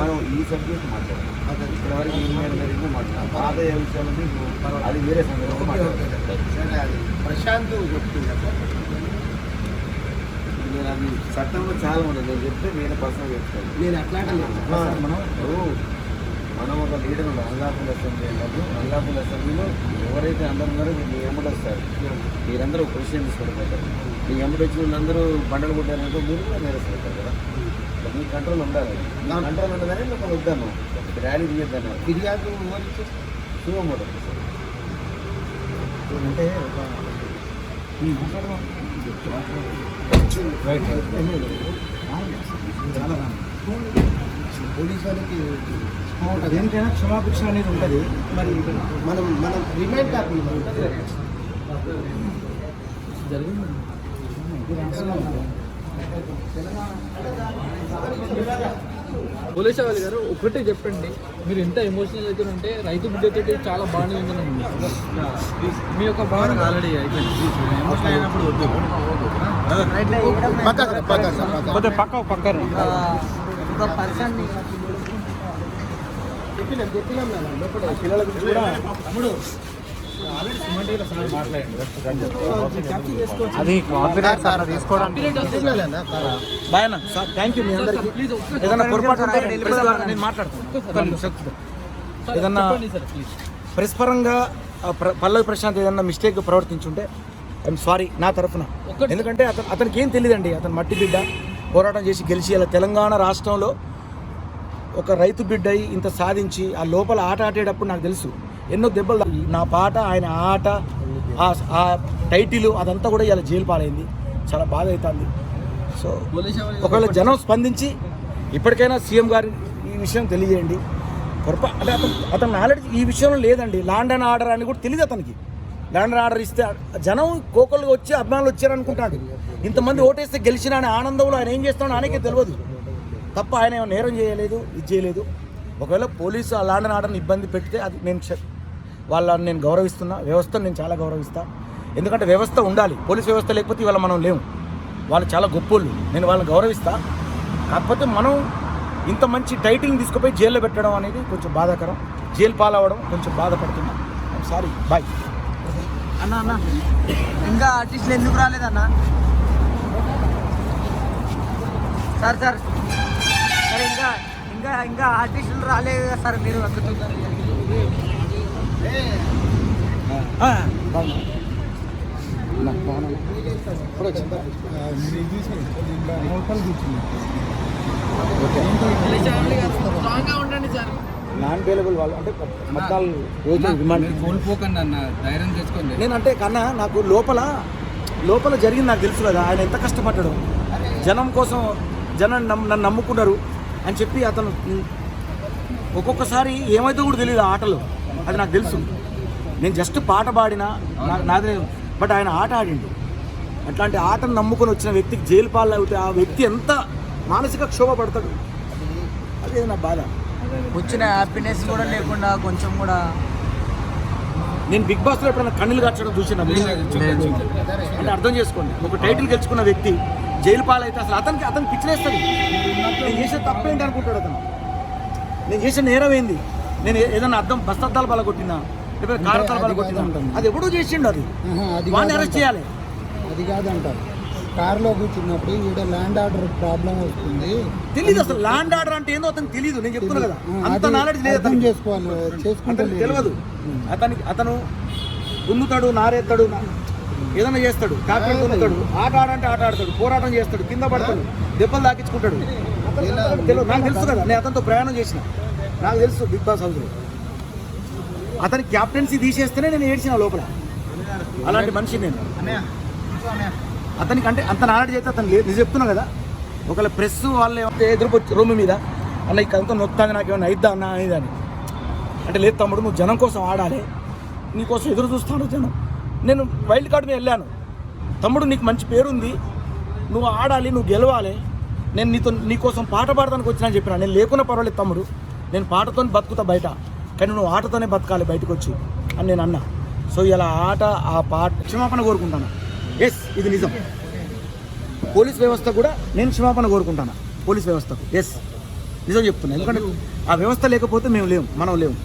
మనం ఈ సబ్జెక్ట్ మాట్లాడాలి ఇక్కడ వరకు ఏం జరిగిందో మాట్లాడాలి ఆదాయ విషయాలు మీకు అది వేరే సందర్భంలో అది ప్రశాంత్ సార్ నేను అది చట్టంలో చాలా ఉండదు. నేను చెప్తే నేను పర్సనల్ చెప్తాను. నేను అట్లా. మనం మనం ఒక లీడర్ అల్లాపుల్ అసెంబ్లీ అన్నప్పుడు అల్లాపుల్ అసెంబ్లీలో ఎవరైతే అందరు ఉన్నారో మీరు మీ ఎమ్మటి వస్తారు. మీరందరూ పొజిషన్ తీసుకొని పోతారు మీ ఎమ్మటి వచ్చిన వాళ్ళందరూ బండలు కొట్టారంటే మీరు కూడా నేరస్తారు కదా. మీ కంట్రోల్ ఉండాలి. మీ కంట్రోల్ ఉండదని మిమ్మల్ని వద్దాను ర్యాలీ తీయొద్దాను ఫిర్యాదు శివమోడు అంటే పోలీస్ వాళ్ళకి దేనికైనా క్షమాభిక్ష అనేది ఉంటుంది. మరి మనం మనం రిమైండ్ కాపీ పోలీస్ వాళ్ళు గారు ఒకటే చెప్పండి మీరు ఎంత ఎమోషనల్ అయితే ఉంటే రైతు బిడ్డతో చాలా బాగానే ఉందని. మీ యొక్క భావన ఆల్రెడీ అయిపోయింది పక్క పక్క పర్సన్ చెప్పినాం చెప్పినాం. పిల్లల గురించి కూడా అది కాన్ఫిడెన్స్ సార్ తీసుకోవడానికి? బాయ్ సార్ థ్యాంక్ యూ మీ అందరికీ. ఏదైనా పొరపాటు నేను మాట్లాడతాను. ఏదన్నా చెప్పండి సార్ ప్లీజ్ ప్రెస్ పరంగా పల్లవి ప్రశాంత్ ఏదన్నా మిస్టేక్ ప్రవర్తించుంటే ఐఎమ్ సారీ నా తరఫున. ఎందుకంటే అతను అతనికి ఏం తెలియదండి. అతను మట్టి బిడ్డ పోరాటం చేసి గెలిచి ఇలా తెలంగాణ రాష్ట్రంలో ఒక రైతు బిడ్డ అయి ఇంత సాధించి ఆ లోపల ఆట ఆడేటప్పుడు నాకు తెలుసు. ఎన్నో దెబ్బలు నా పాట ఆయన ఆట ఆ- టైటిల్ అదంతా కూడా ఇలా జైలు పాలైంది. చాలా బాధ అవుతుంది సో ఒకవేళ జనం స్పందించి ఇప్పటికైనా సీఎం గారి ఈ విషయం తెలియజేయండి. పొరపా అంటే అతను అతను నాలెడ్జ్ ఈ విషయంలో లేదండి. ల్యాండ్ అండ్ ఆర్డర్ అని కూడా తెలియదు అతనికి. ల్యాండ్ అండ్ ఆర్డర్ ఇస్తే జనం కోకలు వచ్చి అభిమానులు వచ్చారనుకుంటాడు. ఇంతమంది ఓటేస్తే గెలిచిన అనే ఆనందంలో ఆయన ఏం చేస్తాడో ఆయనకే తెలియదు. తప్ప ఆయన నేరం చేయలేదు ఇది చేయలేదు. ఒకవేళ పోలీసు అలాంటి ఆడని ఆర్డర్ని ఇబ్బంది పెడితే అది నేను వాళ్ళని నేను గౌరవిస్తున్నా. వ్యవస్థను నేను చాలా గౌరవిస్తా. ఎందుకంటే వ్యవస్థ ఉండాలి. పోలీస్ వ్యవస్థ లేకపోతే ఇవాళ మనం లేము. వాళ్ళు చాలా గొప్పోళ్ళు. నేను వాళ్ళని గౌరవిస్తా. కాకపోతే మనం ఇంత మంచి టైటిల్ని తీసుకుపోయి జైల్లో పెట్టడం అనేది కొంచెం బాధాకరం. జైలు పాలవడం కొంచెం బాధపడుతున్నా. సారీ బాయ్ అన్న అన్న. ఇంకా ఆర్టిస్టులు ఎందుకు రాలేదన్నా? Sir sir sir. ఇంకా ఇంకా ఆర్టిస్టులు రాలేదు కదా సార్ మీరు సార్ నాన్ అవైలబుల్ వాళ్ళు అంటే పద్నాలుగు రోజులు రిమాండ్ కోల్పోకండి అన్న ధైర్యం తెచ్చుకోండి నేను అంటే కన్నా నాకు లోపల లోపల జరిగింది నాకు తెలుసు కదా ఆయన ఎంత కష్టపడ్డాడు. జనం కోసం జనం నన్ను నమ్ముకున్నారు. అని చెప్పి అతను ఒక్కొక్కసారి ఏమైతే కూడా తెలియదు ఆ ఆటలో. అది నాకు తెలుసు. నేను జస్ట్ పాట పాడినా నా- నాదే బట్ ఆయన ఆట ఆడిండు. అట్లాంటి ఆటను నమ్ముకొని వచ్చిన వ్యక్తికి జైలు పాలు అవుతే ఆ వ్యక్తి ఎంత మానసిక క్షోభ పడతాడు? అదే నా బాధ. వచ్చిన హ్యాపీనెస్ కూడా లేకుండా కొంచెం కూడా నేను బిగ్ బాస్లో ఎప్పుడైనా కన్నులు కట్టడం చూసిన అంటే అర్థం చేసుకోండి. ఒక టైటిల్ గెలుచుకున్న వ్యక్తి జైలు పాలైతే అసలు అతనికి అతనికి పిచ్చిలేస్తుంది నేను చేసే తప్పేంటి అనుకుంటాడు అతను? నేను చేసే నేరం ఏంది? నేను ఏదైనా అర్థం బస్తద్దాలు బలగొట్టినా లేకపోతే కారతాలు బలగొట్టినా అది ఎప్పుడూ చేసిండు అది. అది వాడిని అరెస్ట్ చేయాలి. అది కాదంటారు. కారులో కూర్చున్నప్పుడు ఈడ ల్యాండ్ ఆర్డర్ ప్రాబ్లం వస్తుంది. తెలియదు అసలు. ల్యాండ్ ఆర్డర్ అంటే ఏందో అతనికి తెలియదు నేను చెప్తున్నా కదా. అంత నాలెడ్జ్ లేదు. చేసుకోవాలి చేసుకుంటే అతనికి తెలియదు అతనికి అతను దున్నుతాడు నారేస్తాడు ఏదైనా చేస్తాడు కాకపోతే ఆట ఆడంటే ఆట ఆడతాడు పోరాటం చేస్తాడు కింద పడతాడు దెబ్బలు తెలియదు నాకు తెలుసు కదా. నేను అతనితో ప్రయాణం చేసిన. నాకు తెలుసు బిగ్ బాస్ హౌస్లో. అతని క్యాప్టెన్సీ తీసేస్తేనే నేను ఏడ్చిన లోపల. అలాంటి మనిషి నేను. అతనికి అంటే అంత నాలెడ్జ్ అయితే అతను లేదు. నేను చెప్తున్నా కదా ఒకవేళ ప్రెస్ వాళ్ళు ఏమంటే ఎదురుకొచ్చి రూమ్ మీద అన్న ఇక అంతా నొత్తాది నాకు ఏమైనా అయిద్దా అన్న? అనేది అని. అంటే లేదు తమ్ముడు నువ్వు జనం కోసం ఆడాలి. నీకోసం ఎదురు చూస్తాను జనం. నేను వైల్డ్ కార్డ్ మీద వెళ్ళాను. తమ్ముడు నీకు మంచి పేరుంది. నువ్వు ఆడాలి నువ్వు గెలవాలి. నేను నీతో నీకోసం పాట పాడడానికి వచ్చినా అని నేను లేకున్నా పర్వాలేదు తమ్ముడు. నేను పాటతో బతుకుతా బయట. కానీ నువ్వు ఆటతోనే బతకాలి బయటకు వచ్చి అని నేను అన్నా. సో ఇలా ఆట ఆ పాట క్షమాపణ కోరుకుంటాను. ఎస్ ఇది నిజం. పోలీస్ వ్యవస్థ కూడా నేను క్షమాపణ కోరుకుంటాను? పోలీస్ వ్యవస్థకు ఎస్ నిజం చెప్తున్నాను ఎందుకంటే ఆ వ్యవస్థ లేకపోతే మేము లేము మనం లేము.